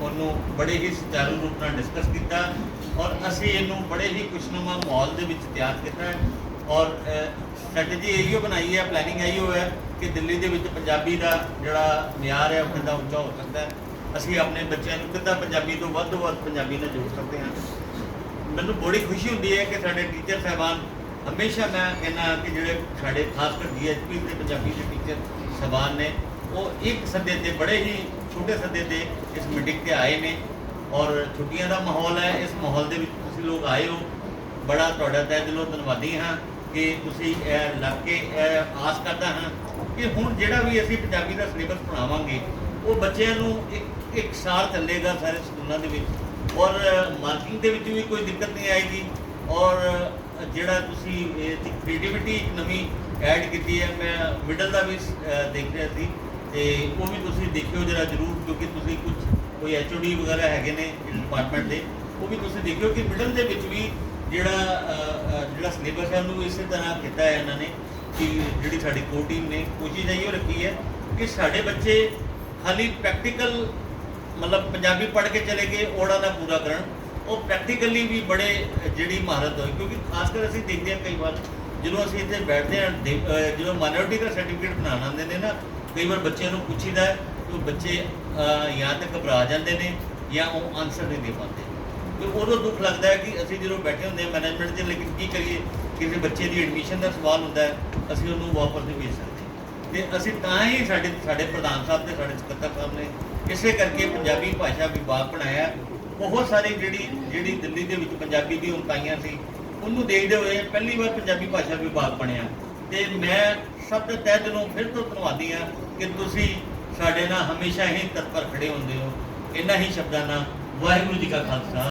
ਉਹਨੂੰ ਬੜੇ ਹੀ ਸੁਚਾਰੂ ਰੂਪ ਨਾਲ ਡਿਸਕਸ ਕੀਤਾ ਔਰ ਅਸੀਂ ਇਹਨੂੰ ਬੜੇ ਹੀ ਖੁਸ਼ਨੁਮਾ ਮਾਹੌਲ ਦੇ ਵਿੱਚ ਤਿਆਰ ਕੀਤਾ ਔਰ ਸਟ੍ਰੈਟਜੀ ਇਹੋ ਬਣਾਈ ਹੈ ਪਲੈਨਿੰਗ ਇਹੋ ਹੈ ਕਿ ਦਿੱਲੀ ਦੇ ਵਿੱਚ ਪੰਜਾਬੀ ਦਾ ਜਿਹੜਾ ਮਿਆਰ ਹੈ, ਉਹ ਕਿੱਦਾਂ ਉੱਚਾ ਹੋ ਸਕਦਾ ਹੈ। ਅਸੀਂ ਆਪਣੇ ਬੱਚਿਆਂ ਨੂੰ ਕਿੱਦਾਂ ਪੰਜਾਬੀ ਤੋਂ ਵੱਧ ਤੋਂ ਵੱਧ ਪੰਜਾਬੀ ਨਾਲ ਜੋੜ ਸਕਦੇ ਹਾਂ। ਮੈਨੂੰ ਬੜੀ ਖੁਸ਼ੀ ਹੁੰਦੀ ਹੈ ਕਿ ਸਾਡੇ ਟੀਚਰ ਸਾਹਿਬਾਨ ਹਮੇਸ਼ਾ ਮੈਂ ਕਹਿੰਦਾ ਕਿ ਜਿਹੜੇ ਸਾਡੇ ਖਾਸ ਕਰ ਡੀਐਚਪੀ ਦੇ ਪੰਜਾਬੀ ਦੇ ਟੀਚਰ ਸਾਹਿਬਾਨ ਨੇ ਉਹ ਇੱਕ ਸੱਦੇ ਤੇ, ਬੜੇ ਹੀ ਛੋਟੇ ਸੱਦੇ ਤੇ ਇਸ ਮੀਟਿੰਗ ਤੇ ਆਏ ਨੇ ਔਰ ਛੁੱਟੀਆਂ ਦਾ ਮਾਹੌਲ ਹੈ। ਇਸ ਮਾਹੌਲ ਦੇ ਵਿੱਚ ਤੁਸੀਂ ਲੋਕ ਆਏ ਹੋ ਬੜਾ ਤੁਹਾਡਾ ਤਹਿ ਦਿਲੋਂ ਧੰਨਵਾਦੀ ਹਾਂ ਕਿ ਤੁਸੀਂ ਇਹ ਲੱਗ ਕੇ ਇਹ ਆਸ ਕਰਦਾ ਹਾਂ ਕਿ ਹੁਣ ਜਿਹੜਾ ਵੀ ਅਸੀਂ ਪੰਜਾਬੀ ਦਾ ਸਿਲੇਬਸ ਪੜਾਵਾਂਗੇ ਉਹ ਬੱਚਿਆਂ ਨੂੰ ਇੱਕ ਇੱਕ ਸਾਲ ਚੱਲੇਗਾ ਸਾਰੇ ਸਕੂਲਾਂ ਦੇ ਵਿੱਚ। ਔਰ ਮਾਰਕਿੰਗ ਦੇ ਵਿੱਚ ਵੀ ਕੋਈ ਦਿੱਕਤ ਨਹੀਂ ਆਏਗੀ। ਔਰ ਜਿਹੜਾ ਤੁਸੀਂ ਇਹਦੀ ਕ੍ਰੀਏਟੀਵਿਟੀ ਨਵੀਂ ਐਡ ਕੀਤੀ ਹੈ, ਮੈਂ ਮਿਡਲ ਦਾ ਵੀ ਦੇਖ ਰਿਹਾ ਸੀ। ਤੇ ਉਹ ਵੀ ਤੁਸੀਂ ਦੇਖਿਓ ਜਰਾ ਜ਼ਰੂਰ, ਕਿਉਂਕਿ ਤੁਸੀਂ ਕੁਝ ਕੋਈ ਐਚਓਡੀ ਵਗੈਰਾ ਹੈਗੇ ਨੇ ਡਿਪਾਰਟਮੈਂਟ ਦੇ, ਉਹ ਵੀ ਤੁਸੀਂ ਦੇਖਿਓ ਕਿ ਮਿਡਲ ਦੇ ਵਿੱਚ ਵੀ ਜਿਹੜਾ ਜਿਹੜਾ ਸਿਲੇਬਸ ਹੈ ਉਹਨੂੰ ਇਸੇ ਤਰ੍ਹਾਂ ਕੀਤਾ ਹੈ ਇਹਨਾਂ ਨੇ ਕਿ ਜਿਹੜੀ ਸਾਡੀ ਕੋ ਟੀਮ ਨੇ ਕੋਸ਼ਿਸ਼ ਇਹੋ ਰੱਖੀ ਹੈ ਕਿ ਸਾਡੇ ਬੱਚੇ ਖਾਲੀ ਪ੍ਰੈਕਟੀਕਲ ਮਤਲਬ ਪੰਜਾਬੀ ਪੜ੍ਹ ਕੇ ਚਲੇ ਗਏ ਓੜਾ ਦਾ ਪੂਰਾ ਕਰਨ। ਉਹ ਪ੍ਰੈਕਟੀਕਲੀ ਵੀ ਬੜੇ ਜਿਹੜੀ ਮਹਾਰਤ ਹੋਈ, ਕਿਉਂਕਿ ਖਾਸ ਕਰ ਅਸੀਂ ਦੇਖਦੇ ਹਾਂ ਕਈ ਵਾਰ ਜਦੋਂ ਅਸੀਂ ਇੱਥੇ ਬੈਠਦੇ ਹਾਂ, ਦੇ- ਜਦੋਂ ਮਾਈਨੋਰਟੀ ਦਾ ਸਰਟੀਫਿਕੇਟ ਬਣਾਉਣ ਆਉਂਦੇ ਨੇ ਨਾ, ਕਈ ਵਾਰ ਬੱਚਿਆਂ ਨੂੰ ਪੁੱਛੀਦਾ ਕਿ ਬੱਚੇ ਜਾਂ ਤਾਂ ਘਬਰਾ ਜਾਂਦੇ ਨੇ ਜਾਂ ਉਹ ਆਨਸਰ ਨਹੀਂ ਦੇ ਪਾਉਂਦੇ। ਤੇ ਉਦੋਂ ਦੁੱਖ ਲੱਗਦਾ ਹੈ ਕਿ ਅਸੀਂ ਜਦੋਂ ਬੈਠੇ ਹੁੰਦੇ ਹਾਂ ਮੈਨੇਜਮੈਂਟ 'ਚ ਲੇਕਿਨ ਕੀ ਕਰੀਏ? ਕਿਸੇ ਬੱਚੇ ਦੀ ਐਡਮਿਸ਼ਨ ਦਾ ਸਵਾਲ ਹੁੰਦਾ ਹੈ, ਅਸੀਂ ਉਹਨੂੰ ਵਾਪਸ ਨਹੀਂ ਭੇਜ ਸਕਦੇ। ਤੇ ਅਸੀਂ ਤਾਂ ਹੀ ਸਾਡੇ ਸਾਡੇ ਪ੍ਰਧਾਨ ਸਾਹਿਬ ਤੇ ਸਾਡੇ ਸਕੱਤਰ ਸਾਹਿਬ ਨੇ ਇਸੇ ਕਰਕੇ ਪੰਜਾਬੀ ਭਾਸ਼ਾ ਵਿਭਾਗ ਬਣਾਇਆ। ਬਹੁਤ ਸਾਰੀ ਜਿਹੜੀ ਜਿਹੜੀ ਦਿੱਲੀ ਦੇ ਵਿੱਚ ਪੰਜਾਬੀ ਦੀ ਉਨਕਾਈਆਂ ਸੀ ਉਹਨੂੰ ਦੇਖਦੇ ਹੋਏ ਪਹਿਲੀ ਵਾਰ ਪੰਜਾਬੀ ਭਾਸ਼ਾ ਵਿਭਾਗ ਬਣਿਆ। ਤੇ ਮੈਂ ਸਭ ਤੋਂ ਤਹਿ ਦਿਲੋਂ ਫਿਰ ਤੋਂ ਧੰਨਵਾਦੀ ਹਾਂ ਕਿ ਤੁਸੀਂ ਸਾਡੇ ਨਾਲ ਹਮੇਸ਼ਾ ਹੀ ਤਤਪਰ ਖੜੇ ਹੁੰਦੇ ਹੋ। ਇਹਨਾਂ ਹੀ ਸ਼ਬਦਾਂ ਨਾਲ ਵਾਹਿਗੁਰੂ ਜੀ ਕਾ ਖਾਲਸਾ।